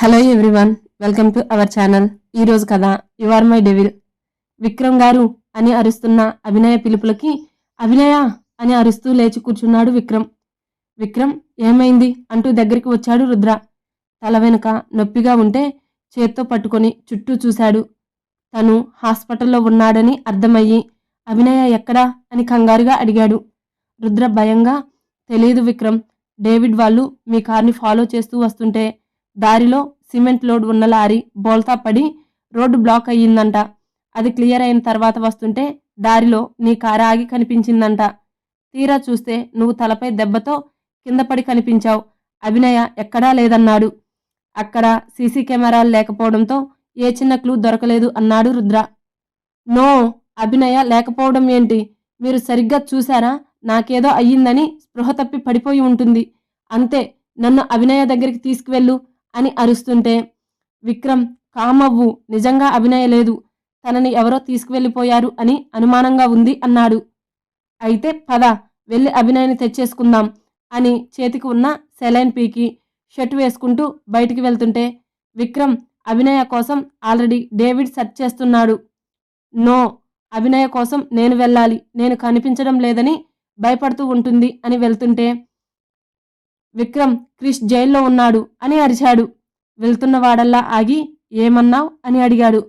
Hello everyone welcome to our channel ఈ రోజు కథ you are my devil Vikram garu అని అరుస్తున్న అభినయ పిలుపులకి అభినయ అని అరుస్తూ లేచి కూర్చున్నాడు విక్రమ్. విక్రమ్ ఏమైంది? అంటూ దగ్గరికి వచ్చాడు రుద్ర. తల వెనుక నొప్పిగా ఉంటే చేత్తో పట్టుకొని చుట్టూ చూశాడు. తను హాస్పిటల్లో ఉన్నాడని అర్థమయ్యి అభినయ ఎక్కడా? అని కంగారుగా అడిగాడు. రుద్ర భయంగా తెలియదు విక్రమ్. డేవిడ్ వాళ్ళు మీ కార్ని ఫాలో చేస్తూ వస్తుంటే దారిలో సిమెంట్ లోడ్ ఉన్న లారీ బోల్తా పడి రోడ్డు బ్లాక్ అయ్యిందంట. అది క్లియర్ అయిన తర్వాత వస్తుంటే దారిలో నీ కారు ఆగి కనిపించిందంట. తీరా చూస్తే నువ్వు తలపై దెబ్బతో కింద పడి కనిపించావు. అభినయ ఎక్కడా లేదన్నాడు. అక్కడ సీసీ కెమెరాలు లేకపోవడంతో ఏ చిన్న క్లూ దొరకలేదు అన్నాడు రుద్ర. నో అభినయ లేకపోవడం ఏంటి? మీరు సరిగ్గా చూసారా నాకేదో అయ్యిందని స్పృహ తప్పి పడిపోయి ఉంటుంది. అంతే నన్ను అభినయ దగ్గరికి తీసుకువెళ్ళు. అని అరుస్తుంటే విక్రమ్ కామవ్వు నిజంగా అభినయ లేదు తనని ఎవరో తీసుకువెళ్ళిపోయారు అని అనుమానంగా ఉంది అన్నాడు. అయితే పద వెళ్ళి అభినయని తెచ్చేసుకుందాం అని చేతికి ఉన్న సెలైన్ పీకి షర్ట్ వేసుకుంటూ బయటికి వెళ్తుంటే విక్రమ్ అభినయ కోసం ఆల్రెడీ డేవిడ్ సెర్చ్ చేస్తున్నాడు. నో అభినయ కోసం నేను వెళ్ళాలి. నేను కనిపించడం లేదని భయపడుతూ ఉంటుంది అని వెళ్తుంటే విక్రమ్ క్రిష్ జైల్లో ఉన్నాడు అని అరిచాడు. వెళ్తున్న వాడల్లా ఆగి ఏమన్నావ్ అని అడిగాడు.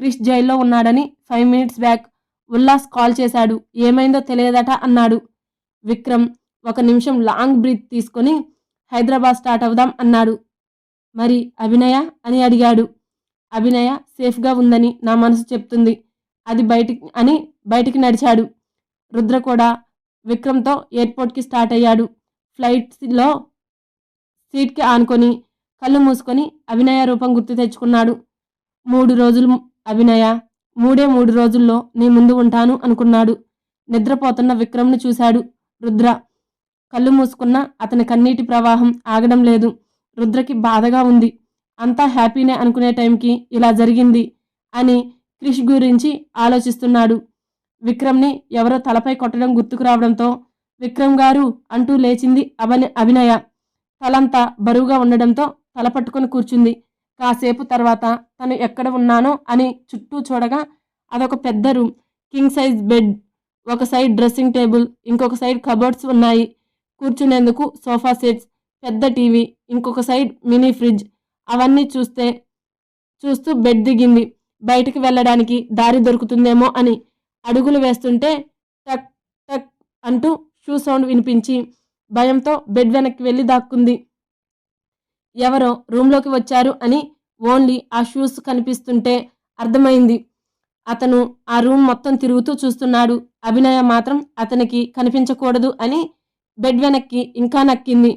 క్రిష్ జైల్లో ఉన్నాడని five minutes back Ullas call చేశాడు. ఏమైందో తెలియదట అన్నాడు. విక్రమ్ ఒక నిమిషం లాంగ్ బ్రీత్ తీసుకొని హైదరాబాద్ స్టార్ట్ అవుదాం అన్నాడు. మరి అభినయ అని అడిగాడు. అభినయ సేఫ్గా ఉందని నా మనసు చెప్తుంది. అది బయటికి అని బయటికి నడిచాడు. రుద్ర కూడా విక్రమ్తో ఎయిర్పోర్ట్కి స్టార్ట్ అయ్యాడు. ఫ్లైట్లో సీట్కి ఆనుకొని కళ్ళు మూసుకొని అభినయ రూపం గుర్తు తెచ్చుకున్నాడు. మూడు రోజులు అభినయ మూడే మూడు రోజుల్లో నీ ముందు ఉంటాను అనుకున్నాడు. నిద్రపోతున్న విక్రమ్ను చూశాడు. రుద్ర కళ్ళు మూసుకున్న అతని కన్నీటి ప్రవాహం ఆగడం లేదు. రుద్రకి బాధగా ఉంది. అంతా హ్యాపీనే అనుకునే టైంకి ఇలా జరిగింది అని క్రిష్ గురించి ఆలోచిస్తున్నాడు. విక్రమ్ని ఎవరో తలపై కొట్టడం గుర్తుకు రావడంతో విక్రమ్ గారు అంటూ లేచింది అభని అభినయ. తలంతా బరువుగా ఉండడంతో తల పట్టుకొని కూర్చుంది. కాసేపు తర్వాత తను ఎక్కడ ఉన్నానో అని చుట్టూ చూడగా అదొక పెద్ద రూమ్. కింగ్ సైజ్ బెడ్ ఒక సైడ్ డ్రెస్సింగ్ టేబుల్ ఇంకొక సైడ్ కబోర్డ్స్ ఉన్నాయి. కూర్చునేందుకు సోఫా సెట్స్ పెద్ద టీవీ ఇంకొక సైడ్ మినీ ఫ్రిడ్జ్. అవన్నీ చూస్తే చూస్తూ బెడ్ దిగింది. బయటికి వెళ్ళడానికి దారి దొరుకుతుందేమో అని అడుగులు వేస్తుంటే టక్ టక్ అంటూ షూ సౌండ్ వినిపించి భయంతో బెడ్ వెనక్కి వెళ్ళి దాక్కుంది. ఎవరో రూమ్లోకి వచ్చారు అని ఓన్లీ ఆ షూస్ కనిపిస్తుంటే అర్థమైంది. అతను ఆ రూమ్ మొత్తం తిరుగుతూ చూస్తున్నాడు. అభినయ మాత్రం అతనికి కనిపించకూడదు అని బెడ్ వెనక్కి ఇంకా నక్కింది.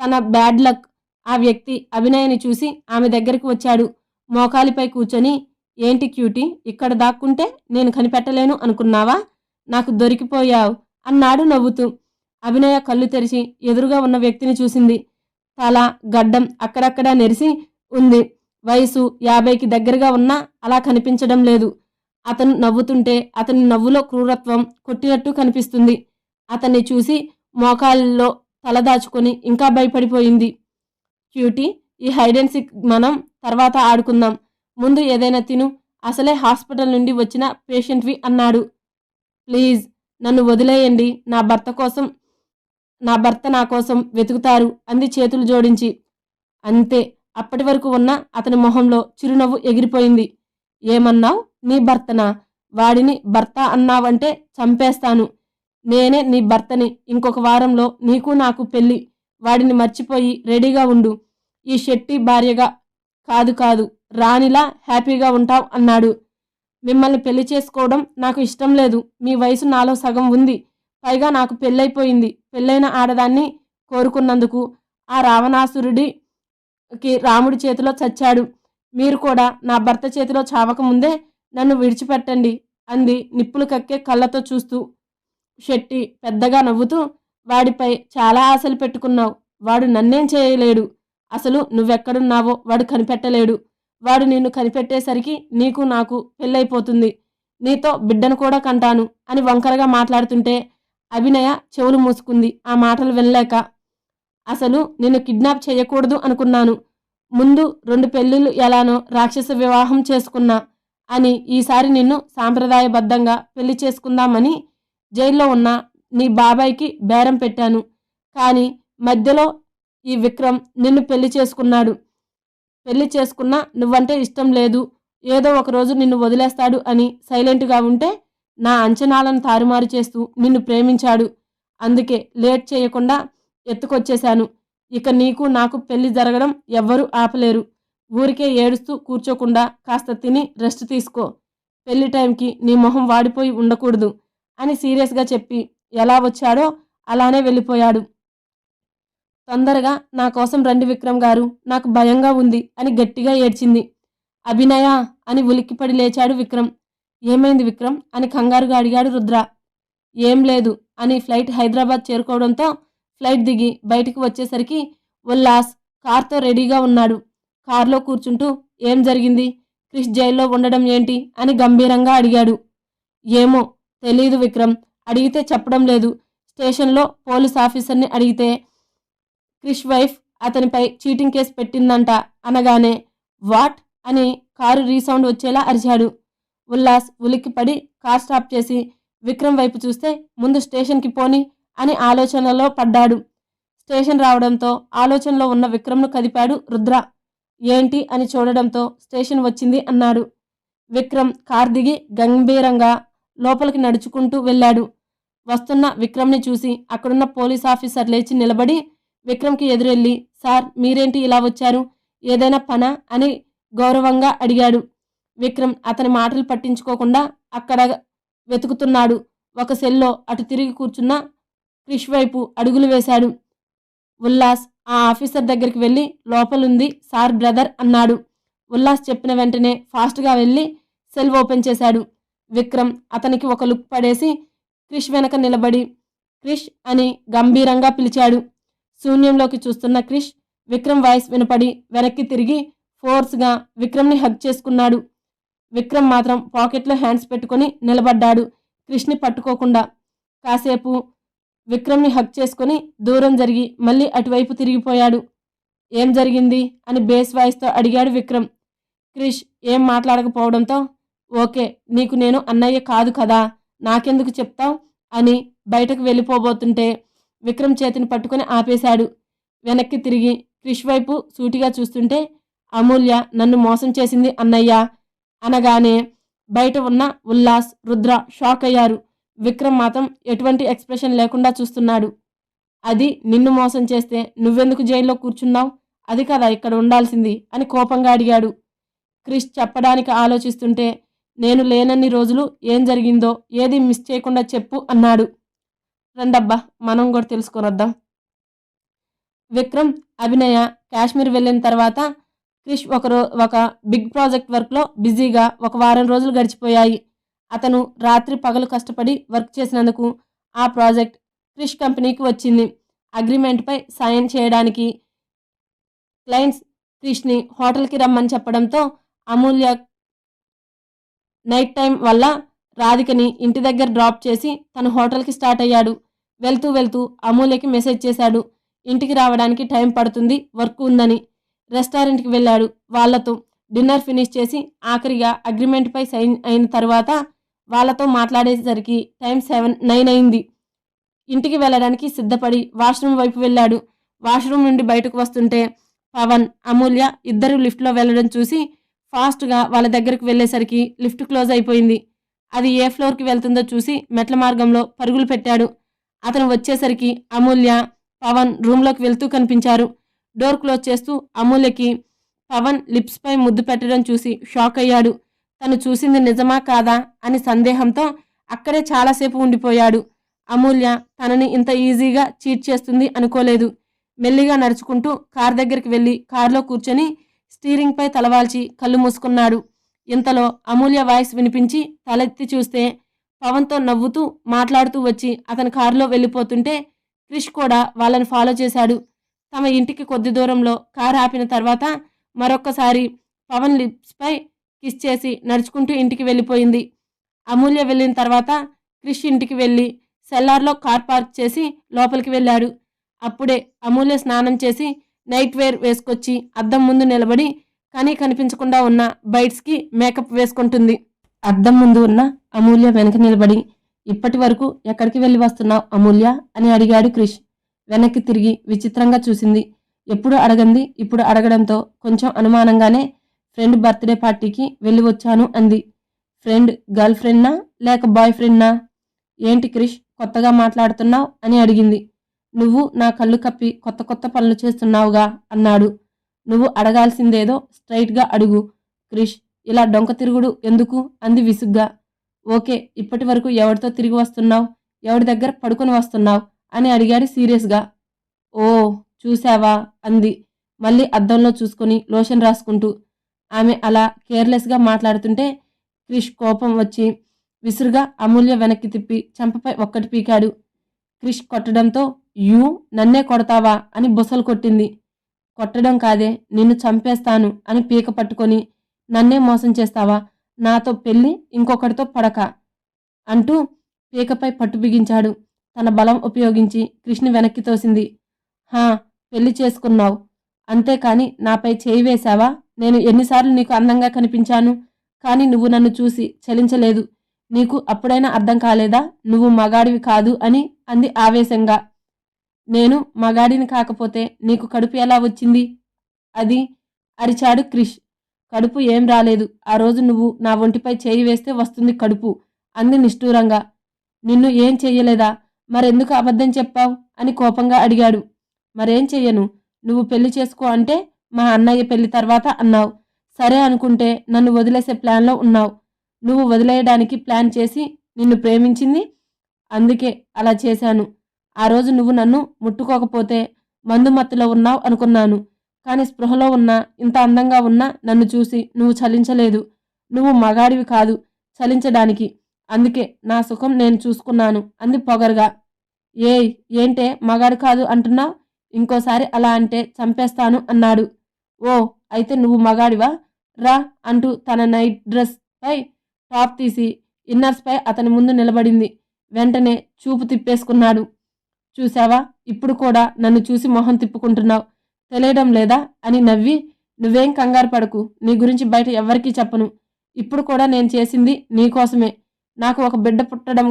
తన బ్యాడ్ లక్ ఆ వ్యక్తి అభినయని చూసి ఆమె దగ్గరికి వచ్చాడు. మోకాలిపై కూర్చొని ఏంటి క్యూటీ ఇక్కడ దాక్కుంటే నేను కనిపెట్టలేను అనుకున్నావా? నాకు దొరికిపోయావు. అన్నాడు నవ్వుతూ. అభినయ కళ్ళు తెరిచి ఎదురుగా ఉన్న వ్యక్తిని చూసింది. తల గడ్డం అక్కడక్కడా నెరిసి ఉంది. వయసు యాభైకి దగ్గరగా ఉన్నా అలా కనిపించడం లేదు. అతను నవ్వుతుంటే అతని నవ్వులో క్రూరత్వం కొట్టినట్టు కనిపిస్తుంది. అతన్ని చూసి మోకాల్లో తలదాచుకొని ఇంకా భయపడిపోయింది. క్యూటీ ఈ హైడ్ అండ్ సిక్ మనం తర్వాత ఆడుకుందాం. ముందు ఏదైనా తిను. అసలే హాస్పిటల్ నుండి వచ్చిన పేషెంట్వి అన్నాడు. ప్లీజ్ నన్ను వదిలేయండి. నా భర్త కోసం నా భర్త నా కోసం వెతుకుతారు అంది చేతులు జోడించి. అంతే అప్పటి వరకు ఉన్న అతని మొహంలో చిరునవ్వు ఎగిరిపోయింది. ఏమన్నావు? నీ భర్తనా? వాడిని భర్త అన్నావంటే చంపేస్తాను. నేనే నీ భర్తని. ఇంకొక వారంలో నీకు నాకు పెళ్ళి. వాడిని మర్చిపోయి రెడీగా ఉండు. ఈ శెట్టి భార్యగా కాదు కాదు రాణిలా హ్యాపీగా ఉంటావు అన్నాడు. మిమ్మల్ని పెళ్ళి చేసుకోవడం నాకు ఇష్టం లేదు. మీ వయసు నాలో సగం ఉంది. పైగా నాకు పెళ్ళైపోయింది. పెళ్ళైన ఆడదాన్ని కోరుకున్నందుకు ఆ రావణాసురుడికి రాముడి చేతిలో చచ్చాడు. మీరు కూడా నా భర్త చేతిలో చావకముందే నన్ను విడిచిపెట్టండి అంది నిప్పులు కక్కే కళ్ళతో చూస్తూ. శెట్టి పెద్దగా నవ్వుతూ వాడిపై చాలా ఆశలు పెట్టుకున్నావు. వాడు నన్నేం చేయలేడు. అసలు నువ్వెక్కడున్నావో వాడు కనిపెట్టలేడు. వాడు నిన్ను కనిపెట్టేసరికి నీకు నాకు పెళ్ళైపోతుంది. నీతో బిడ్డను కూడా కంటాను అని వంకరగా మాట్లాడుతుంటే అభినయ చెవులు మూసుకుంది. ఆ మాటలు వినలేక అసలు నిన్ను కిడ్నాప్ చేయకూడదు అనుకున్నాను. ముందు రెండు పెళ్ళిళ్ళు ఎలానో రాక్షస వివాహం చేసుకున్నా అని ఈసారి నిన్ను సాంప్రదాయబద్ధంగా పెళ్ళి చేసుకుందామని జైల్లో ఉన్న నీ బాబాయ్కి బేరం పెట్టాను. కానీ మధ్యలో ఈ విక్రమ్ నిన్ను పెళ్ళి చేసుకున్నాడు. పెళ్ళి చేసుకున్నా నువ్వంటే ఇష్టం లేదు. ఏదో ఒక రోజు నిన్ను వదిలేస్తాడు అని సైలెంట్గా ఉంటే నా అంచనాలను తారుమారు చేస్తూ నిన్ను ప్రేమించాడు. అందుకే లేట్ చేయకుండా ఎత్తుకొచ్చేశాను. ఇక నీకు నాకు పెళ్ళి జరగడం ఎవ్వరూ ఆపలేరు. ఊరికే ఏడుస్తూ కూర్చోకుండా కాస్త తిని రెస్ట్ తీసుకో. పెళ్ళి టైంకి నీ మొహం వాడిపోయి ఉండకూడదు అని సీరియస్గా చెప్పి ఎలా వచ్చాడో అలానే వెళ్ళిపోయాడు. తొందరగా నా కోసం రండి విక్రమ్ గారు నాకు భయంగా ఉంది అని గట్టిగా ఏడ్చింది. అభినయ అని ఉలిక్కిపడి లేచాడు విక్రమ్. ఏమైంది విక్రమ్? అని కంగారుగా అడిగాడు రుద్ర. ఏం లేదు అని ఫ్లైట్ హైదరాబాద్ చేరుకోవడంతో ఫ్లైట్ దిగి బయటికి వచ్చేసరికి ఉల్లాస్ కార్తో రెడీగా ఉన్నాడు. కారులో కూర్చుంటూ ఏం జరిగింది? క్రిష్ జైల్లో ఉండడం ఏంటి? అని గంభీరంగా అడిగాడు. ఏమో తెలీదు విక్రమ్. అడిగితే చెప్పడం లేదు. స్టేషన్లో పోలీస్ ఆఫీసర్ని అడిగితే క్రిష్ వైఫ్ అతనిపై చీటింగ్ కేసు పెట్టిందంట అనగానే వాట్? అని కారు రీసౌండ్ వచ్చేలా అరిచాడు. ఉల్లాస్ ఉలిక్కిపడి కార్ స్టాప్ చేసి విక్రమ్ వైపు చూస్తే ముందు స్టేషన్కి పోని అని ఆలోచనలో పడ్డాడు. స్టేషన్ రావడంతో ఆలోచనలో ఉన్న విక్రమ్ను కదిపాడు రుద్ర. ఏంటి? అని చూడడంతో స్టేషన్ వచ్చింది అన్నాడు. విక్రమ్ కార్ దిగి గంభీరంగా లోపలికి నడుచుకుంటూ వెళ్ళాడు. వస్తున్న విక్రమ్ని చూసి అక్కడున్న పోలీస్ ఆఫీసర్ లేచి నిలబడి విక్రమ్కి ఎదురెళ్ళి సార్ మీరేంటి ఇలా వచ్చారు? ఏదైనా పనా? అని గౌరవంగా అడిగాడు. విక్రమ్ అతని మాటలు పట్టించుకోకుండా అక్కడ వెతుకుతున్నాడు. ఒక సెల్లో అటు తిరిగి కూర్చున్న క్రిష్ వైపు అడుగులు వేశాడు. ఉల్లాస్ ఆ ఆఫీసర్ దగ్గరికి వెళ్ళి లోపలుంది సార్ బ్రదర్ అన్నాడు. ఉల్లాస్ చెప్పిన వెంటనే ఫాస్ట్గా వెళ్ళి సెల్ ఓపెన్ చేశాడు. విక్రమ్ అతనికి ఒక లుక్ పడేసి క్రిష్ వెనక నిలబడి క్రిష్ అని గంభీరంగా పిలిచాడు. శూన్యంలోకి చూస్తున్న క్రిష్ విక్రమ్ వాయిస్ వినపడి వెనక్కి తిరిగి ఫోర్స్గా విక్రమ్ని హగ్ చేసుకున్నాడు. విక్రమ్ మాత్రం పాకెట్లో హ్యాండ్స్ పెట్టుకొని నిలబడ్డాడు. క్రిష్ని పట్టుకోకుండా కాసేపు విక్రమ్ని హక్ చేసుకొని దూరం జరిగి మళ్ళీ అటువైపు తిరిగిపోయాడు. ఏం జరిగింది? అని బేస్ వాయిస్తో అడిగాడు విక్రమ్. క్రిష్ ఏం మాట్లాడకపోవడంతో ఓకే నీకు నేను అన్నయ్య కాదు కదా నాకెందుకు చెప్తావు? అని బయటకు వెళ్ళిపోబోతుంటే విక్రమ్ చేతిని పట్టుకొని ఆపేశాడు. వెనక్కి తిరిగి క్రిష్ వైపు సూటిగా చూస్తుంటే అమూల్య నన్ను మోసం చేసింది అన్నయ్య. అనగానే బయట ఉన్న ఉల్లాస్ రుద్ర షాక్ అయ్యారు. విక్రమ్ మాత్రం ఎటువంటి ఎక్స్ప్రెషన్ లేకుండా చూస్తున్నాడు. అది నిన్ను మోసం చేస్తే నువ్వెందుకు జైల్లో కూర్చున్నావు? అది కదా ఇక్కడ ఉండాల్సింది అని కోపంగా అడిగాడు. క్రిష్ చెప్పడానికి ఆలోచిస్తుంటే నేను లేనన్ని రోజులు ఏం జరిగిందో ఏది మిస్ చేయకుండా చెప్పు అన్నాడు. రండబ్బా మనం కూడా తెలుసుకొని వద్దాం విక్రమ్ అభినయ కాశ్మీర్ వెళ్ళిన తర్వాత క్రిష్ ఒకరో ఒక బిగ్ ప్రాజెక్ట్ వర్క్లో బిజీగా ఒక వారం రోజులు గడిచిపోయాయి. అతను రాత్రి పగలు కష్టపడి వర్క్ చేసినందుకు ఆ ప్రాజెక్ట్ క్రిష్ కంపెనీకి వచ్చింది. అగ్రిమెంట్పై సైన్ చేయడానికి క్లయింట్స్ క్రిష్ని హోటల్కి రమ్మని చెప్పడంతో అమూల్య నైట్ టైం వల్ల రాధికని ఇంటి దగ్గర డ్రాప్ చేసి తను హోటల్కి స్టార్ట్ అయ్యాడు. వెళ్తూ వెళ్తూ అమూల్యకి మెసేజ్ చేశాడు. ఇంటికి రావడానికి టైం పడుతుంది వర్క్ ఉందని. రెస్టారెంట్కి వెళ్ళాడు. వాళ్ళతో డిన్నర్ ఫినిష్ చేసి ఆఖరిగా అగ్రిమెంట్పై సైన్ అయిన తర్వాత వాళ్ళతో మాట్లాడేసరికి టైం సెవెన్ నైన్ అయింది. ఇంటికి వెళ్ళడానికి సిద్ధపడి వాష్రూమ్ వైపు వెళ్ళాడు. వాష్రూమ్ నుండి బయటకు వస్తుంటే పవన్ అమూల్య ఇద్దరు లిఫ్ట్లో వెళ్ళడం చూసి ఫాస్ట్గా వాళ్ళ దగ్గరికి వెళ్ళేసరికి లిఫ్ట్ క్లోజ్ అయిపోయింది. అది ఏ ఫ్లోర్కి వెళ్తుందో చూసి మెట్ల మార్గంలో పరుగులు పెట్టాడు. అతను వచ్చేసరికి అమూల్య పవన్ రూమ్లోకి వెళ్తూ కనిపించారు. డోర్ క్లోజ్ చేస్తూ అమూల్యకి పవన్ లిప్స్పై ముద్దు పెట్టడం చూసి షాక్ అయ్యాడు. తను చూసింది నిజమా కాదా అని సందేహంతో అక్కడే చాలాసేపు ఉండిపోయాడు. అమూల్య తనని ఇంత ఈజీగా చీట్ చేస్తుంది అనుకోలేదు. మెల్లిగా నడుచుకుంటూ కార్ దగ్గరికి వెళ్ళి కారులో కూర్చొని స్టీరింగ్పై తలవాల్చి కళ్ళు మూసుకున్నాడు. ఇంతలో అమూల్య వాయిస్ వినిపించి తలెత్తి చూస్తే పవన్తో నవ్వుతూ మాట్లాడుతూ వచ్చి అతని కారులో వెళ్ళిపోతుంటే క్రిష్ కూడా వాళ్ళని ఫాలో చేశాడు. తమ ఇంటికి కొద్ది దూరంలో కారు ఆపిన తర్వాత మరొక్కసారి పవన్ లిప్స్పై కిస్ చేసి నడుచుకుంటూ ఇంటికి వెళ్ళిపోయింది. అమూల్య వెళ్ళిన తర్వాత క్రిష్ ఇంటికి వెళ్ళి సెల్లార్లో కార్ పార్క్ చేసి లోపలికి వెళ్ళాడు. అప్పుడే అమూల్య స్నానం చేసి నైట్ వేర్ వేసుకొచ్చి అద్దం ముందు నిలబడి కానీ కనిపించకుండా ఉన్న బైట్స్కి మేకప్ వేసుకుంటుంది. అద్దం ముందు ఉన్న అమూల్య వెనక నిలబడి ఇప్పటి వరకు ఎక్కడికి వెళ్ళి వస్తున్నావు అమూల్య? అని అడిగాడు క్రిష్. వెనక్కి తిరిగి విచిత్రంగా చూసింది. ఎప్పుడు అడగంది? ఇప్పుడు అడగడంతో కొంచెం అనుమానంగానే ఫ్రెండ్ బర్త్డే పార్టీకి వెళ్ళి వచ్చాను అంది. ఫ్రెండ్ గర్ల్ ఫ్రెండ్నా? లేక బాయ్ ఫ్రెండ్నా? ఏంటి క్రిష్ కొత్తగా మాట్లాడుతున్నావు? అని అడిగింది. నువ్వు నా కళ్ళు కప్పి కొత్త కొత్త పనులు చేస్తున్నావుగా అన్నాడు. నువ్వు అడగాల్సిందేదో స్ట్రైట్గా అడుగు. క్రిష్ ఇలా డొంక తిరుగుడు ఎందుకు? అంది విసుగ్గా. ఓకే ఇప్పటి వరకు ఎవరితో తిరిగి వస్తున్నావు? ఎవరి దగ్గర పడుకొని వస్తున్నావు? అని అడిగాడు సీరియస్గా. ఓ చూసావా అంది. మళ్ళీ అద్దంలో చూసుకొని లోషన్ రాసుకుంటూ. ఆమె అలా కేర్లెస్గా మాట్లాడుతుంటే క్రిష్ కోపం వచ్చి విసురుగా అమూల్య వెనక్కి తిప్పి చెంపపై ఒక్కటి పీకాడు. క్రిష్ కొట్టడంతో యూ నన్నే కొడతావా? అని బుసలు కొట్టింది. కొట్టడం కాదే నిన్ను చంపేస్తాను అని పీక పట్టుకొని నన్నే మోసం చేస్తావా? నాతో పెళ్ళి ఇంకొకటితో పడక అంటూ పీకపై పట్టు బిగించాడు. తన బలం ఉపయోగించి కృష్ణ వెనక్కి తోసింది. హా పెళ్ళి చేసుకున్నావు. అంతేకాని నాపై చేయి వేశావా? నేను ఎన్నిసార్లు నీకు అందంగా కనిపించాను కానీ నువ్వు నన్ను చూసి చలించలేదు. నీకు అప్పుడైనా అర్థం కాలేదా? నువ్వు మగాడివి కాదు అని అంది ఆవేశంగా. నేను మగాడిని కాకపోతే నీకు కడుపు ఎలా వచ్చింది? అది అరిచాడు క్రిష్. కడుపు ఏం రాలేదు. ఆ రోజు నువ్వు నా ఒంటిపై చేయి వేస్తే వస్తుంది కడుపు అంది నిష్ఠూరంగా. నిన్ను ఏం చెయ్యలేదా? మరెందుకు అబద్ధం చెప్పావు? అని కోపంగా అడిగాడు. మరేం చెయ్యను? నువ్వు పెళ్ళి చేసుకో అంటే మా అన్నయ్య పెళ్ళి తర్వాత అన్నావు. సరే అనుకుంటే నన్ను వదిలేసే ప్లాన్లో ఉన్నావు. నువ్వు వదిలేయడానికి ప్లాన్ చేసి నిన్ను ప్రేమించింది? అందుకే అలా చేశాను. ఆ రోజు నువ్వు నన్ను ముట్టుకోకపోతే మందు మత్తులో ఉన్నావు అనుకున్నాను. కానీ స్పృహలో ఉన్నా ఇంత అందంగా ఉన్నా నన్ను చూసి నువ్వు చలించలేదు. నువ్వు మగాడివి కాదు చలించడానికి. అందుకే నా సుఖం నేను చూసుకున్నాను. అంది పొగరుగా. ఏయ్ ఏంటే మగాడు కాదు అంటున్నావు? ఇంకోసారి అలా అంటే చంపేస్తాను అన్నాడు. ఓ అయితే నువ్వు మగాడివా? రా అంటూ తన నైట్ డ్రెస్ పై టాప్ తీసి ఇన్నర్స్ పై అతని ముందు నిలబడింది. వెంటనే చూపు తిప్పేసుకున్నాడు. చూశావా? ఇప్పుడు కూడా నన్ను చూసి మొహం తిప్పుకుంటున్నావు. తెలియడం లేదా? అని నవ్వి నువ్వేం కంగారు పడకు. నీ గురించి బయట ఎవ్వరికీ చెప్పను. ఇప్పుడు కూడా నేను చేసింది నీకోసమే నాకు ఒక బిడ్డ పుట్టడం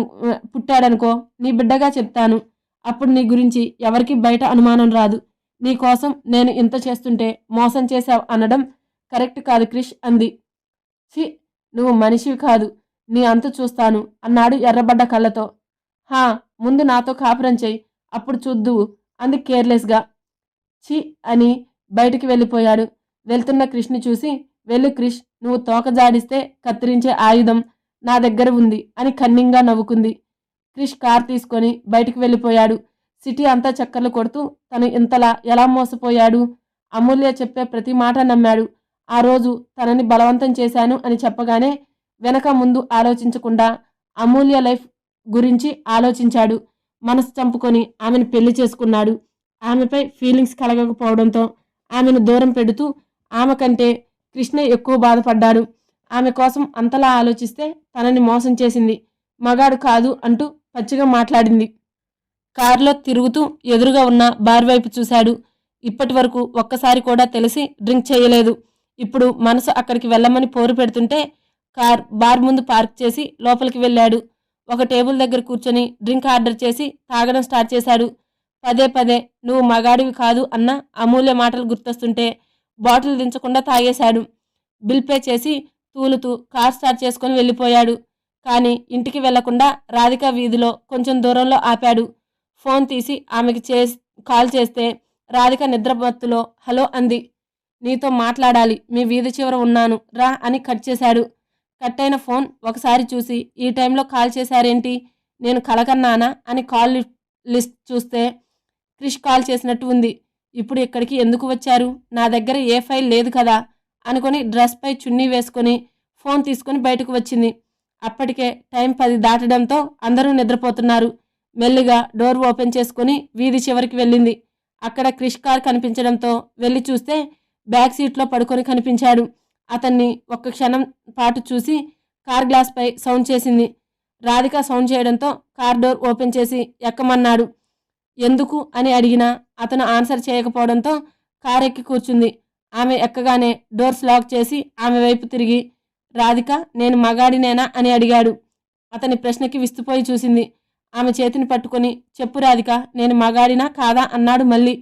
పుట్టాడనుకో నీ బిడ్డగా చెప్తాను. అప్పుడు నీ గురించి ఎవరికి బయట అనుమానం రాదు. నీకోసం నేను ఇంత చేస్తుంటే మోసం చేశావు అనడం కరెక్ట్ కాదు క్రిష్ అంది. చి నువ్వు మనిషివి కాదు. నీ అంత చూస్తాను అన్నాడు ఎర్రబడ్డ కళ్ళతో. హా ముందు నాతో కాపురం చేయి. అప్పుడు చూద్దు. అంది కేర్లెస్గా. చి అని బయటికి వెళ్ళిపోయాడు. వెళ్తున్న క్రిష్ని చూసి వెళ్ళు క్రిష్ నువ్వు తోక జాడిస్తే కత్తిరించే ఆయుధం నా దగ్గర ఉంది అని కన్నింగా నవ్వుకుంది. క్రిష్ కార్ తీసుకొని బయటికి వెళ్ళిపోయాడు. సిటీ అంతా చక్కర్లు కొడుతూ తను ఇంతలా ఎలా మోసపోయాడు? అమూల్య చెప్పే ప్రతి మాట నమ్మాడు. ఆ రోజు తనని బలవంతం చేశాను అని చెప్పగానే వెనక ముందు ఆలోచించకుండా అమూల్య లైఫ్ గురించి ఆలోచించాడు. మనసు చంపుకొని ఆమెను పెళ్ళి చేసుకున్నాడు. ఆమెపై ఫీలింగ్స్ కలగకపోవడంతో ఆమెను దూరం పెడుతూ ఆమె కంటే కృష్ణ ఎక్కువ బాధపడ్డాడు. ఆమె కోసం అంతలా ఆలోచిస్తే తనని మోసం చేసింది. మగాడు కాదు అంటూ పచ్చిగా మాట్లాడింది. కారులో తిరుగుతూ ఎదురుగా ఉన్న బార్ వైపు చూశాడు. ఇప్పటి వరకు ఒక్కసారి కూడా తెలిసి డ్రింక్ చేయలేదు. ఇప్పుడు మనసు అక్కడికి వెళ్ళమని పోరు పెడుతుంటే కార్ బార్ ముందు పార్క్ చేసి లోపలికి వెళ్ళాడు. ఒక టేబుల్ దగ్గర కూర్చొని డ్రింక్ ఆర్డర్ చేసి తాగడం స్టార్ట్ చేశాడు. పదే పదే నువ్వు మగాడివి కాదు అన్న అమూల్య మాటలు గుర్తొస్తుంటే బాటిల్ దించకుండా తాగేశాడు. బిల్ పే చేసి తూలుతూ కార్ స్టార్ట్ చేసుకొని వెళ్ళిపోయాడు. కానీ ఇంటికి వెళ్ళకుండా రాధిక వీధిలో కొంచెం దూరంలో ఆపాడు. ఫోన్ తీసి ఆమెకి చే కాల్ చేస్తే రాధిక నిద్రమత్తులో హలో అంది. నీతో మాట్లాడాలి. మీ వీధి చివర ఉన్నాను. రా అని కట్ చేశాడు. కట్ అయిన ఫోన్ ఒకసారి చూసి ఈ టైంలో కాల్ చేశారేంటి? నేను కలకన్నానా అని కాల్ లిస్ట్ చూస్తే క్రిష్ కాల్ చేసినట్టు ఉంది. ఇప్పుడు ఇక్కడికి ఎందుకు వచ్చారు? నా దగ్గర ఏ ఫైల్ లేదు కదా? అనుకొని డ్రెస్పై చున్నీ వేసుకొని ఫోన్ తీసుకొని బయటకు వచ్చింది. అప్పటికే టైం పది దాటడంతో అందరూ నిద్రపోతున్నారు. మెల్లిగా డోర్ ఓపెన్ చేసుకొని వీధి చివరికి వెళ్ళింది. అక్కడ క్రిష్ కార్ కనిపించడంతో వెళ్ళి చూస్తే బ్యాక్ సీట్లో పడుకొని కనిపించాడు. అతన్ని ఒక్క క్షణం పాటు చూసి కార్ గ్లాస్పై సౌండ్ చేసింది. రాధిక సౌండ్ చేయడంతో కార్ డోర్ ఓపెన్ చేసి ఎక్కమన్నాడు. ఎందుకు అని అడిగినా అతను ఆన్సర్ చేయకపోవడంతో కార్ ఎక్కి కూర్చుంది. ఆమె ఎక్కగానే డోర్స్ లాక్ చేసి ఆమె వైపు తిరిగి రాధిక నేను మగాడినేనా అని అడిగాడు. అతని ప్రశ్నకి విస్తుపోయి చూసింది. ఆమె చేతిని పట్టుకొని చెప్పు రాధిక నేను మగాడినా కాదా అన్నాడు మళ్ళీ.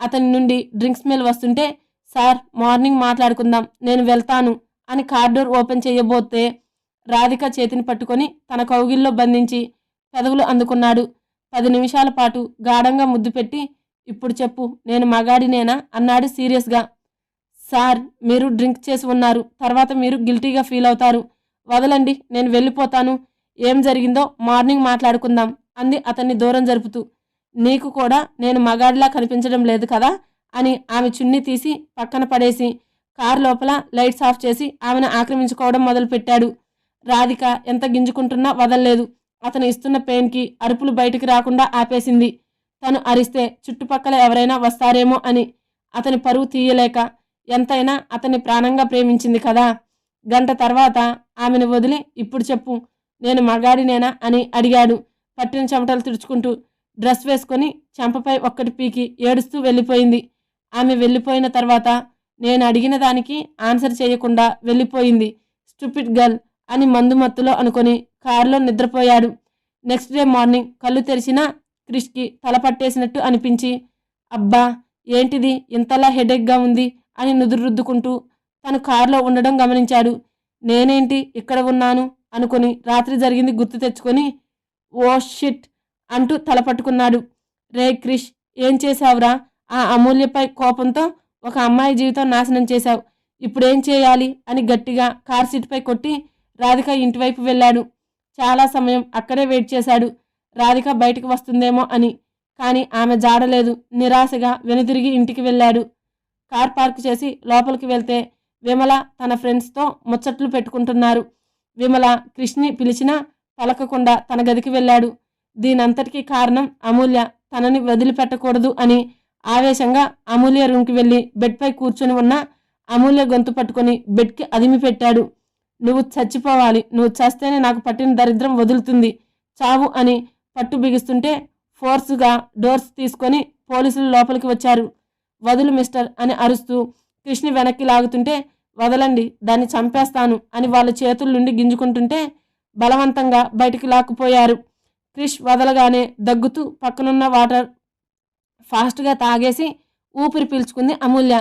అతని నుండి డ్రింక్ స్మెల్ వస్తుంటే సార్ మార్నింగ్ మాట్లాడుకుందాం నేను వెళ్తాను అని కార్ డోర్ ఓపెన్ చేయబోతే రాధిక చేతిని పట్టుకొని తన కౌగిల్లో బంధించి పెదవులు అందుకున్నాడు. పది నిమిషాల పాటు గాఢంగా ముద్దు పెట్టి ఇప్పుడు చెప్పు నేను మగాడినేనా? అన్నాడు సీరియస్గా. సార్ మీరు డ్రింక్ చేసి ఉన్నారు తర్వాత మీరు గిల్టీగా ఫీల్ అవుతారు. వదలండి నేను వెళ్ళిపోతాను. ఏం జరిగిందో మార్నింగ్ మాట్లాడుకుందాం అంది అతన్ని దూరం జరుపుతూ. నీకు కూడా నేను మగాడిలా కనిపించడం లేదు కదా అని ఆమె చున్నీ తీసి పక్కన పడేసి కారు లోపల లైట్స్ ఆఫ్ చేసి ఆమెను ఆక్రమించుకోవడం మొదలుపెట్టాడు. రాధిక ఎంత గింజుకుంటున్నా వదల్లేదు. అతను ఇస్తున్న పెయిన్కి అరుపులు బయటికి రాకుండా ఆపేసింది. తను అరిస్తే చుట్టుపక్కల ఎవరైనా వస్తారేమో అని. అతని పరువు తీయలేక ఎంతైనా అతన్ని ప్రాణంగా ప్రేమించింది కదా. గంట తర్వాత ఆమెను వదిలి ఇప్పుడు చెప్పు నేను మగాడినేనా? అని అడిగాడు. పట్టిన చెమటలు తుడుచుకుంటూ డ్రెస్ వేసుకొని చెంపపై ఒక్కటి పీకి ఏడుస్తూ వెళ్ళిపోయింది. ఆమె వెళ్ళిపోయిన తర్వాత నేను అడిగిన దానికి ఆన్సర్ చేయకుండా వెళ్ళిపోయింది. స్టూపిడ్ గర్ల్ అని మందు మత్తులో అనుకొని కారులో నిద్రపోయాడు. నెక్స్ట్ డే మార్నింగ్ కళ్ళు తెరిచినా క్రిష్కి తల పట్టేసినట్టు అనిపించి అబ్బా ఏంటిది? ఇంతలా హెడేక్గా ఉంది అని నుదురు రుద్దుకుంటూ తను కారులో ఉండడం గమనించాడు. నేనేంటి ఇక్కడ ఉన్నాను? అనుకొని రాత్రి జరిగింది గుర్తు తెచ్చుకొని ఓ షిట్ అంటూ తల పట్టుకున్నాడు. రే క్రిష్ ఏం చేశావురా? ఆ అమూల్యపై కోపంతో ఒక అమ్మాయి జీవితం నాశనం చేశావు. ఇప్పుడేం చేయాలి? అని గట్టిగా కార్ సీట్పై కొట్టి రాధిక ఇంటివైపు వెళ్ళాడు. చాలా సమయం అక్కడే వెయిట్ చేశాడు. రాధిక బయటకు వస్తుందేమో అని. కానీ ఆమె జాడలేదు నిరాశగా వెనుదిరిగి ఇంటికి వెళ్ళాడు. కార్ పార్క్ చేసి లోపలికి వెళ్తే విమల తన ఫ్రెండ్స్తో ముచ్చట్లు పెట్టుకుంటున్నారు. విమల కృష్ణి పిలిచినా పలకకుండా తన గదికి వెళ్ళాడు. దీనంతటికీ కారణం అమూల్య తనని వదిలిపెట్టకూడదు అని ఆవేశంగా అమూల్య రూమ్కి వెళ్ళి బెడ్పై కూర్చొని ఉన్న అమూల్య గొంతు పట్టుకొని బెడ్కి అదిమి పెట్టాడు. నువ్వు చచ్చిపోవాలి. నువ్వు చస్తేనే నాకు పట్టిన దరిద్రం వదులుతుంది. చావు అని పట్టు బిగిస్తుంటే ఫోర్స్గా డోర్స్ తీసుకొని పోలీసులు లోపలికి వచ్చారు. వదులు మిస్టర్ అని అరుస్తూ కృష్ణ వెనక్కి లాగుతుంటే వదలండి దాన్ని చంపేస్తాను అని వాళ్ళ చేతుల నుండి గింజుకుంటుంటే బలవంతంగా బయటికి లాక్కుపోయారు. క్రిష్ వదలగానే దగ్గుతూ పక్కనున్న వాటర్ ఫాస్ట్గా తాగేసి ఊపిరి పీల్చుకుంది అమూల్య.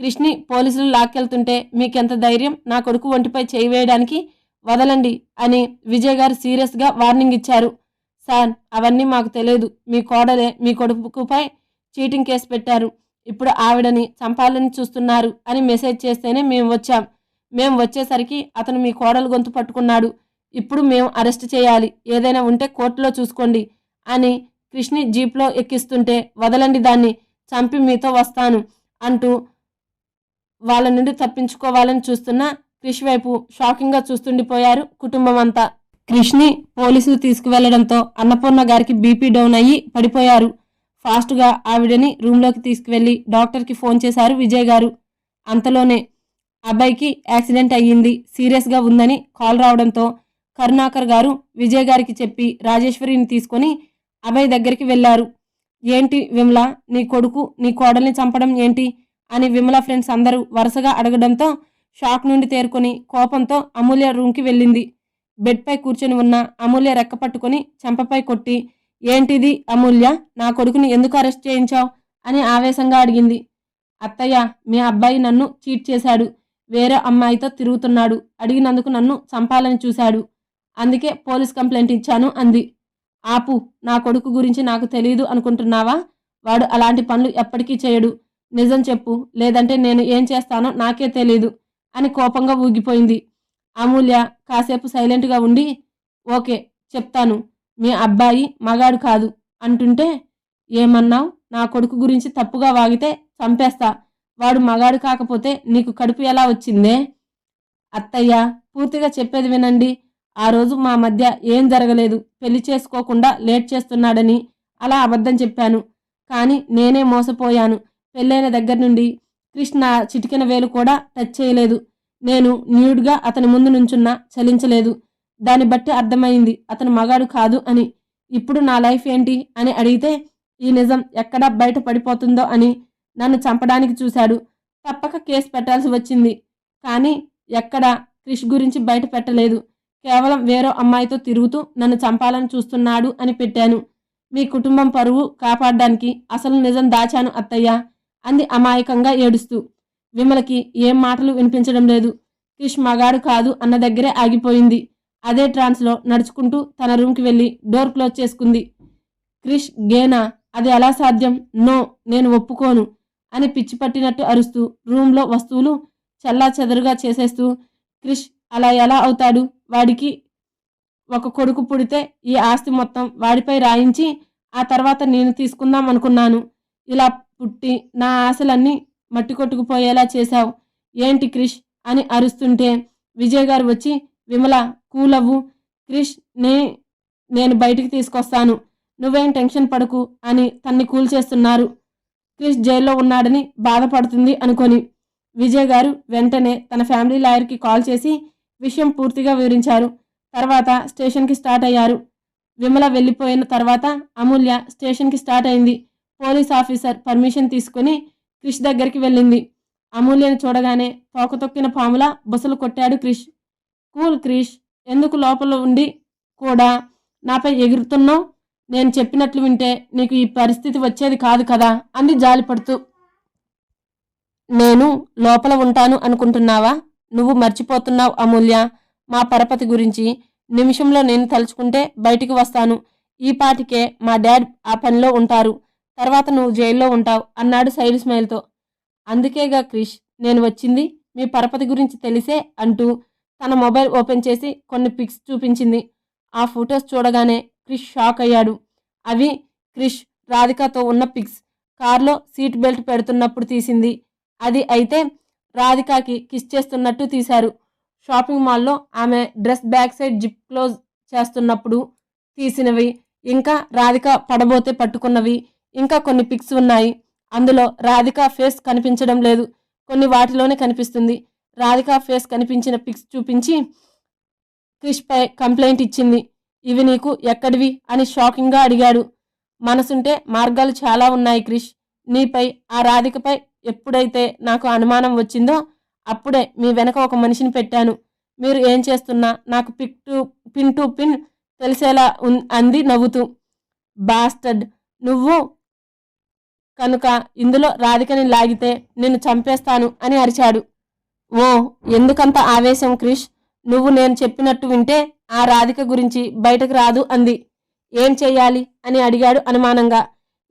కృష్ణి పోలీసులు లాక్కెళ్తుంటే మీకెంత ధైర్యం? నా కొడుకు ఒంటిపై చేయి వేయడానికి వదలండి అని విజయ్ గారు సీరియస్గా వార్నింగ్ ఇచ్చారు. సార్ అవన్నీ మాకు తెలియదు. మీ కోడలే మీ కొడుకుపై చీటింగ్ కేసు పెట్టారు. ఇప్పుడు ఆవిడని చంపాలని చూస్తున్నారు అని మెసేజ్ చేస్తేనే మేము వచ్చాం. మేము వచ్చేసరికి అతను మీ కోడలు గొంతు పట్టుకున్నాడు. ఇప్పుడు మేము అరెస్ట్ చేయాలి. ఏదైనా ఉంటే కోర్టులో చూసుకోండి అని కృష్ణి జీప్లో ఎక్కిస్తుంటే వదలండి దాన్ని చంపి మీతో వస్తాను అంటూ వాళ్ళ నుండి తప్పించుకోవాలని చూస్తున్న క్రిష్ వైపు షాకింగ్గా చూస్తుండిపోయారు కుటుంబం అంతా క్రిష్ని పోలీసులు తీసుకువెళ్ళడంతో అన్నపూర్ణ గారికి బీపీ డౌన్ అయ్యి పడిపోయారు. ఫాస్ట్గా ఆవిడని రూమ్లోకి తీసుకువెళ్ళి డాక్టర్కి ఫోన్ చేశారు విజయ్ గారు. అంతలోనే అబ్బాయికి యాక్సిడెంట్ అయ్యింది సీరియస్గా ఉందని కాల్ రావడంతో కరుణాకర్ గారు విజయ్ గారికి చెప్పి రాజేశ్వరిని తీసుకొని అభయ్ దగ్గరికి వెళ్ళారు. ఏంటి విమల నీ కొడుకు నీ కోడల్ని చంపడం ఏంటి? అని విమల ఫ్రెండ్స్ అందరూ వరుసగా అడగడంతో షాక్ నుండి తేరుకొని కోపంతో అమూల్య రూమ్కి వెళ్ళింది. బెడ్పై కూర్చొని ఉన్న అమూల్య రెక్క పట్టుకొని చెంపపై కొట్టి ఏంటిది అమూల్య నా కొడుకుని ఎందుకు అరెస్ట్ చేయించావు? అని ఆవేశంగా అడిగింది. అత్తయ్య మీ అబ్బాయి నన్ను చీట్ చేశాడు. వేరే అమ్మాయితో తిరుగుతున్నాడు. అడిగినందుకు నన్ను చంపాలని చూశాడు. అందుకే పోలీస్ కంప్లైంట్ ఇచ్చాను అంది. ఆపు నా కొడుకు గురించి నాకు తెలియదు అనుకుంటున్నావా? వాడు అలాంటి పనులు ఎప్పటికీ చేయడు. నిజం చెప్పు లేదంటే నేను ఏం చేస్తానో నాకే తెలీదు అని కోపంగా ఊగిపోయింది. అమూల్య కాసేపు సైలెంట్గా ఉండి ఓకే చెప్తాను. మీ అబ్బాయి మగాడు కాదు అంటుంటే ఏమన్నావు? నా కొడుకు గురించి తప్పుగా వాగితే చంపేస్తా. వాడు మగాడు కాకపోతే నీకు కడుపు ఎలా వచ్చిందే? అత్తయ్య పూర్తిగా చెప్పేది వినండి. ఆ రోజు మా మధ్య ఏం జరగలేదు. పెళ్ళి చేసుకోకుండా లేట్ చేస్తున్నాడని అలా అబద్ధం చెప్పాను. కానీ నేనే మోసపోయాను. పెళ్ళైన దగ్గర నుండి కృష్ణ చిటికెన వేలు కూడా టచ్ చేయలేదు. నేను న్యూడ్గా అతని ముందు నుంచున్నా చలించలేదు. దాన్ని బట్టి అర్థమైంది అతను మగాడు కాదు అని. ఇప్పుడు నా లైఫ్ ఏంటి అని అడిగితే ఈ నిజం ఎక్కడ బయట పడిపోతుందో అని నన్ను చంపడానికి చూశాడు. తప్పక కేసు పెట్టాల్సి వచ్చింది. కానీ ఎక్కడా క్రిష్ గురించి బయట పెట్టలేదు. కేవలం వేరే అమ్మాయితో తిరుగుతూ నన్ను చంపాలని చూస్తున్నాడు అని పెట్టాను. మీ కుటుంబం పరువు కాపాడడానికి అసలు నిజం దాచాను అత్తయ్య అంది అమాయకంగా ఏడుస్తూ. విమలకి ఏం మాటలు వినిపించడం లేదు. క్రిష్ మగాడు కాదు అన్న దగ్గరే ఆగిపోయింది. అదే ట్రాన్స్లో నడుచుకుంటూ తన రూమ్కి వెళ్ళి డోర్ క్లోజ్ చేసుకుంది. క్రిష్ గేనా? అది ఎలా సాధ్యం? నో నేను ఒప్పుకోను అని పిచ్చి పట్టినట్టు అరుస్తూ రూమ్లో వస్తువులు చల్లా చెదరుగా చేసేస్తూ క్రిష్ అలా ఎలా అవుతాడు? వాడికి ఒక కొడుకు పుడితే ఈ ఆస్తి మొత్తం వాడిపై రాయించి ఆ తర్వాత నేను తీసుకుందాం అనుకున్నాను. ఇలా పుట్టి నా ఆశలన్నీ మట్టి కొట్టుకుపోయేలా చేశావు. ఏంటి క్రిష్? అని అరుస్తుంటే విజయ్ గారు వచ్చి విమల కూలవ్వు క్రిష్ నే నేను బయటికి తీసుకొస్తాను. నువ్వేం టెన్షన్ పడకు అని తన్ని కూల్ చేస్తున్నారు. క్రిష్ జైల్లో ఉన్నాడని బాధపడుతుంది అనుకొని విజయ్ గారు వెంటనే తన ఫ్యామిలీ లాయర్కి కాల్ చేసి విషయం పూర్తిగా వివరించారు. తర్వాత స్టేషన్కి స్టార్ట్ అయ్యారు. విమల వెళ్ళిపోయిన తర్వాత అమూల్య స్టేషన్కి స్టార్ట్ అయింది. పోలీస్ ఆఫీసర్ పర్మిషన్ తీసుకొని క్రిష్ దగ్గరికి వెళ్ళింది. అమూల్యను చూడగానే తోకతొక్కిన పాములా బుసలు కొట్టాడు క్రిష్. కూల్ క్రిష్ ఎందుకు లోపల ఉండి కూడా నాపై ఎగురుతున్నావు? నేను చెప్పినట్లు వింటే నీకు ఈ పరిస్థితి వచ్చేది కాదు కదా? అంది జాలిపడుతూ. నేను లోపల ఉంటాను అనుకుంటున్నావా? నువ్వు మర్చిపోతున్నావు అమూల్య. మా పరపతి గురించి నిమిషంలో నేను తలుచుకుంటే బయటికి వస్తాను. ఈ పాటికే మా డాడ్ ఆ పనిలో ఉంటారు. తర్వాత నువ్వు జైల్లో ఉంటావు అన్నాడు సైడ్ స్మైల్తో అందుకేగా క్రిష్ నేను వచ్చింది మీ పరపతి గురించి తెలిసే అంటూ తన మొబైల్ ఓపెన్ చేసి కొన్ని పిక్స్ చూపించింది. ఆ ఫొటోస్ చూడగానే క్రిష్ షాక్ అయ్యాడు. అవి క్రిష్ రాధికతో ఉన్న పిక్స్. కార్లో సీట్ బెల్ట్ పెడుతున్నప్పుడు తీసింది. అది అయితే రాధికాకి కిస్ చేస్తున్నట్టు తీశారు. షాపింగ్ మాల్లో ఆమె dress back side zip close చేస్తున్నప్పుడు తీసినవి. ఇంకా రాధిక పడబోతే పట్టుకున్నవి. ఇంకా కొన్ని పిక్స్ ఉన్నాయి. అందులో రాధిక ఫేస్ కనిపించడం లేదు. కొన్ని వాటిలోనే కనిపిస్తుంది. రాధిక ఫేస్ కనిపించిన పిక్స్ చూపించి క్రిష్పై కంప్లైంట్ ఇచ్చింది. ఇవి నీకు ఎక్కడివి? అని షాకింగ్గా అడిగాడు. మనసుంటే మార్గాలు చాలా ఉన్నాయి క్రిష్. నీపై ఆ రాధికపై ఎప్పుడైతే నాకు అనుమానం వచ్చిందో అప్పుడే మీ వెనక ఒక మనిషిని పెట్టాను. మీరు ఏం చేస్తున్నా నాకు pick to pin to pin తెలిసేలా అంది నవ్వుతూ. బాస్టర్డ్ నువ్వు కనుక ఇందులో రాధికని లాగితే నిన్ను చంపేస్తాను అని అరిచాడు. ఓ ఎందుకంత ఆవేశం క్రిష్? నువ్వు నేను చెప్పినట్టు వింటే ఆ రాధిక గురించి బయటకు రాదు అంది. ఏం చెయ్యాలి అని అడిగాడు అనుమానంగా.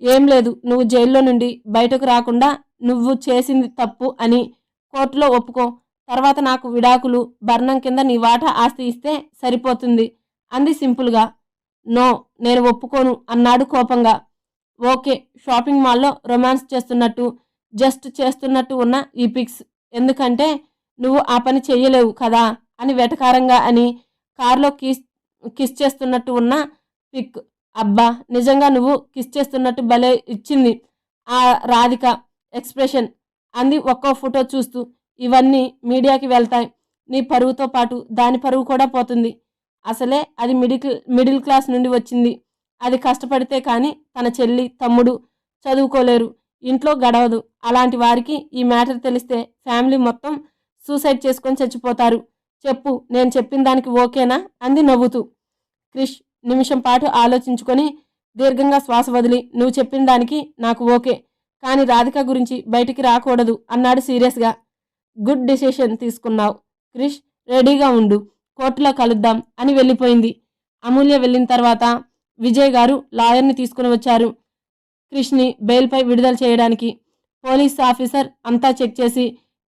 ఏం లేదు. నువ్వు జైల్లో నుండి బయటకు రాకుండా నువ్వు చేసింది తప్పు అని కోర్టులో ఒప్పుకో. తర్వాత నాకు విడాకులు భరణం కింద నీ వాటా ఆస్తి ఇస్తే సరిపోతుంది. అంది సింపుల్గా. నో నేను ఒప్పుకోను అన్నాడు కోపంగా. ఓకే షాపింగ్ మాల్లో రొమాన్స్ చేస్తున్నట్టు జస్ట్ చేస్తున్నట్టు ఉన్న ఈ పిక్స్. ఎందుకంటే నువ్వు ఆ పని చెయ్యలేవు కదా అని వెటకారంగా అని కారులో కిస్ కిస్ చేస్తున్నట్టు ఉన్న పిక్. అబ్బా నిజంగా నువ్వు కిస్ చేస్తున్నట్టు భలే ఇచ్చింది ఆ రాధిక ఎక్స్ప్రెషన్. అంది ఒక్కో ఫోటో చూస్తూ. ఇవన్నీ మీడియాకి వెళ్తాయి. నీ పరువుతో పాటు దాని పరువు కూడా పోతుంది. అసలే అది మిడిల్ మిడిల్ క్లాస్ నుండి వచ్చింది. అది కష్టపడితే కానీ తన చెల్లి తమ్ముడు చదువుకోలేరు. ఇంట్లో గడవదు. అలాంటి వారికి ఈ మ్యాటర్ తెలిస్తే ఫ్యామిలీ మొత్తం సూసైడ్ చేసుకొని చచ్చిపోతారు. చెప్పు నేను చెప్పిన దానికి ఓకేనా? అంది నవ్వుతూ. క్రిష్ నిమిషం పాటు ఆలోచించుకొని దీర్ఘంగా శ్వాస వదిలి నువ్వు చెప్పిన దానికి నాకు ఓకే కానీ రాధిక గురించి బయటికి రాకూడదు అన్నాడు సీరియస్గా. గుడ్ డిసిషన్ తీసుకున్నావు. క్రిష్ రెడీగా ఉండు. కోర్టులో కలుద్దాం అని వెళ్ళిపోయింది. అమూల్య వెళ్ళిన తర్వాత విజయ్ గారు లాయర్ని తీసుకుని వచ్చారు. క్రిష్ని బెయిల్పై విడుదల చేయడానికి పోలీస్ ఆఫీసర్ అంతా చెక్ చేసి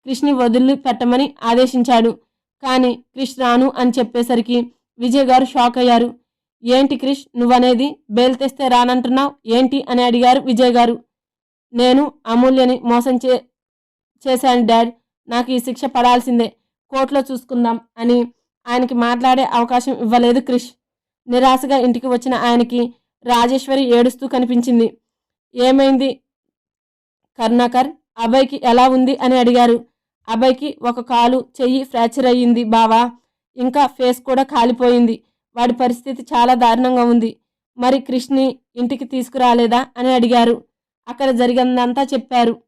క్రిష్ని వదిలి పెట్టమని ఆదేశించాడు. కానీ క్రిష్ రాను అని చెప్పేసరికి విజయ్ గారు షాక్ అయ్యారు. ఏంటి క్రిష్? నువ్వనేది బెయిల్ తెస్తే రానంటున్నావు? ఏంటి అని అడిగారు విజయ్ గారు. నేను అమూల్యని మోసం చే చేశాను డాడ్. నాకు ఈ శిక్ష పడాల్సిందే. కోర్టులో చూసుకుందాం అని ఆయనకి మాట్లాడే అవకాశం ఇవ్వలేదు క్రిష్. నిరాశగా ఇంటికి వచ్చిన ఆయనకి రాజేశ్వరి ఏడుస్తూ కనిపించింది. ఏమైంది? కర్ణాకర్ అభయ్కి ఎలా ఉంది అని అడిగారు. అభయ్కి ఒక కాలు చెయ్యి ఫ్రాక్చర్ అయ్యింది బావా. ఇంకా ఫేస్ కూడా కాలిపోయింది. వాడి పరిస్థితి చాలా దారుణంగా ఉంది. మరి కృష్ణి ఇంటికి తీసుకురాలేదా? అని అడిగారు. అక్కడ జరిగిందంతా చెప్పారు.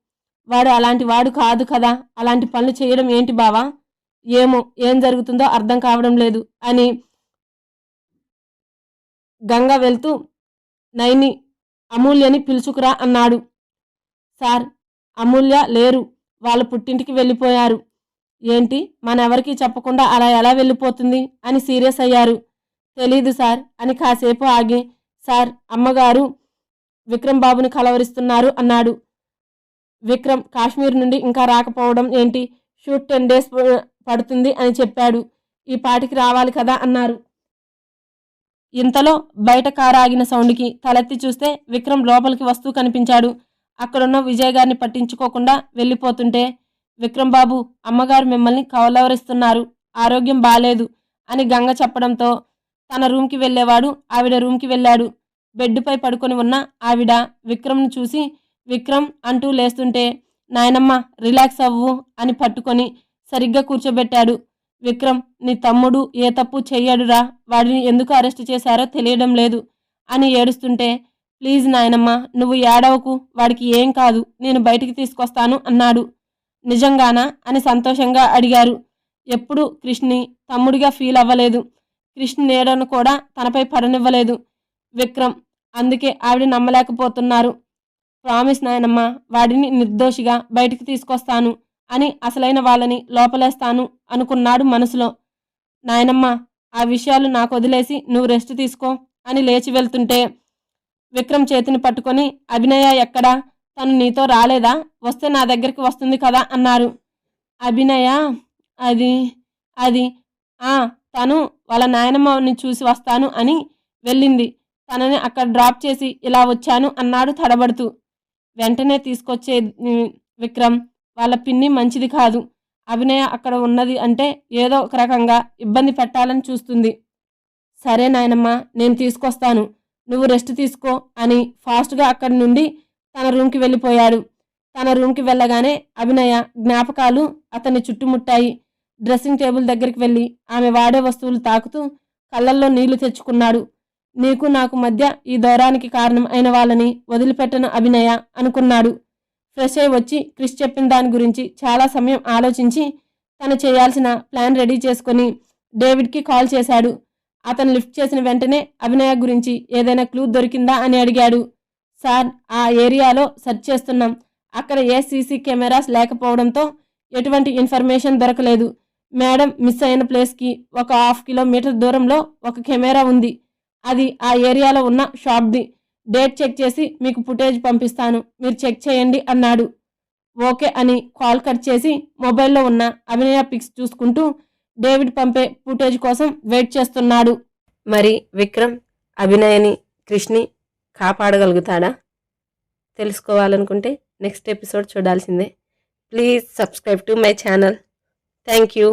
వాడు అలాంటి వాడు కాదు కదా? అలాంటి పనులు చేయడం ఏంటి బావా? ఏమో ఏం జరుగుతుందో అర్థం కావడం లేదు అని గంగ వెళ్తూ నైని అమూల్యని పిలుచుకురా అన్నాడు. సార్ అమూల్య లేరు. వాళ్ళ పుట్టింటికి వెళ్ళిపోయారు. ఏంటి? మనెవరికీ చెప్పకుండా అలా ఎలా వెళ్ళిపోతుంది? అని సీరియస్ అయ్యారు. తెలీదు సార్. అని కాసేపు ఆగి సార్ అమ్మగారు విక్రమ్ బాబుని కలవరిస్తున్నారు అన్నాడు. విక్రమ్ కాశ్మీర్ నుండి ఇంకా రాకపోవడం ఏంటి? షూట్ టెన్ డేస్ పడుతుంది అని చెప్పాడు. ఈ పాటికి రావాలి కదా అన్నారు. ఇంతలో బయట కారు ఆగిన సౌండ్కి తలెత్తి చూస్తే విక్రమ్ లోపలికి వస్తూ కనిపించాడు. అక్కడున్న విజయ్ గారిని పట్టించుకోకుండా వెళ్ళిపోతుంటే విక్రమ్ బాబు అమ్మగారు మిమ్మల్ని కవలవరిస్తున్నారు ఆరోగ్యం బాలేదు అని గంగ చెప్పడంతో తన రూమ్కి వెళ్ళేవాడు ఆవిడ రూమ్కి వెళ్ళాడు. బెడ్పై పడుకొని ఉన్న ఆవిడ విక్రమ్ను చూసి విక్రమ్ అంటూ లేస్తుంటే నాయనమ్మ రిలాక్స్ అవ్వు అని పట్టుకొని సరిగ్గా కూర్చోబెట్టాడు. విక్రమ్ నీ తమ్ముడు ఏ తప్పు చెయ్యడురా? వాడిని ఎందుకు అరెస్ట్ చేశారో తెలియడం లేదు అని ఏడుస్తుంటే ప్లీజ్ నాయనమ్మ నువ్వు ఏడవకు వాడికి ఏం కాదు నేను బయటికి తీసుకొస్తాను అన్నాడు. నిజంగానా? అని సంతోషంగా అడిగారు. ఎప్పుడు కృష్ణి తమ్ముడిగా ఫీల్ అవ్వలేదు. కృష్ణ నీడను కూడా తనపై పడనివ్వలేదు. విక్రమ్ అందుకే ఆవిడ నమ్మలేకపోతున్నారు. ప్రామిస్ నాయనమ్మ వాడిని నిర్దోషిగా బయటికి తీసుకొస్తాను అని అసలైన వాళ్ళని లోపలేస్తాను అనుకున్నాడు మనసులో. నాయనమ్మ ఆ విషయాలు నాకు వదిలేసి నువ్వు రెస్ట్ తీసుకో అని లేచి వెళ్తుంటే విక్రమ్ చేతిని పట్టుకొని అభినయ ఎక్కడా? తను నీతో రాలేదా? వస్తే నా దగ్గరికి వస్తుంది కదా అన్నారు. అభినయ? అది అది ఆ తను వాళ్ళ నాయనమ్మని చూసి వస్తాను అని వెళ్ళింది. తనని అక్కడ డ్రాప్ చేసి ఇలా వచ్చాను అన్నాడు తడబడుతూ. వెంటనే తీసుకొచ్చే విక్రమ్ వాళ్ళ పిన్ని మంచిది కాదు. అభినయ అక్కడ ఉన్నది అంటే ఏదో ఒక రకంగా ఇబ్బంది పెట్టాలని చూస్తుంది. సరే నాయనమ్మ నేను తీసుకొస్తాను. నువ్వు రెస్ట్ తీసుకో అని ఫాస్ట్గా అక్కడి నుండి తన రూమ్కి వెళ్ళిపోయాడు. తన రూమ్కి వెళ్ళగానే అభినయ జ్ఞాపకాలు అతన్ని చుట్టుముట్టాయి. డ్రెస్సింగ్ టేబుల్ దగ్గరికి వెళ్ళి ఆమె వాడే వస్తువులు తాకుతూ కళ్ళల్లో నీళ్ళు తెచ్చుకున్నాడు. నీకు నాకు మధ్య ఈ దౌరానికి కారణం అయిన వాళ్ళని వదిలిపెట్టను అభినయ అనుకున్నాడు. ఫ్రెష్ అయి వచ్చి క్రిష్ చెప్పిన దాని గురించి చాలా సమయం ఆలోచించి తను చేయాల్సిన ప్లాన్ రెడీ చేసుకొని డేవిడ్కి కాల్ చేశాడు. అతను లిఫ్ట్ చేసిన వెంటనే అభినయ గురించి ఏదైనా క్లూ దొరికిందా అని అడిగాడు. సార్ ఆ ఏరియాలో సెర్చ్ చేస్తున్నాం. అక్కడ ఏ సీసీ కెమెరాస్ లేకపోవడంతో ఎటువంటి ఇన్ఫర్మేషన్ దొరకలేదు. మేడం మిస్ అయిన ప్లేస్కి ఒక హాఫ్ కిలోమీటర్ దూరంలో ఒక కెమెరా ఉంది. అది ఆ ఏరియాలో ఉన్న షాప్ది. డేట్ చెక్ చేసి మీకు ఫుటేజ్ పంపిస్తాను. మీరు చెక్ చేయండి అన్నాడు. ఓకే అని కాల్ కట్ చేసి మొబైల్లో ఉన్న అభినయ పిక్స్ చూసుకుంటూ డేవిడ్ పంపే ఫుటేజ్ కోసం వెయిట్ చేస్తున్నాడు. మరి విక్రమ్ అభినయని కృష్ణి కాపాడగలుగుతాడా? తెలుసుకోవాలనుకుంటే నెక్స్ట్ ఎపిసోడ్ చూడాల్సిందే. Please subscribe to my channel. Thank you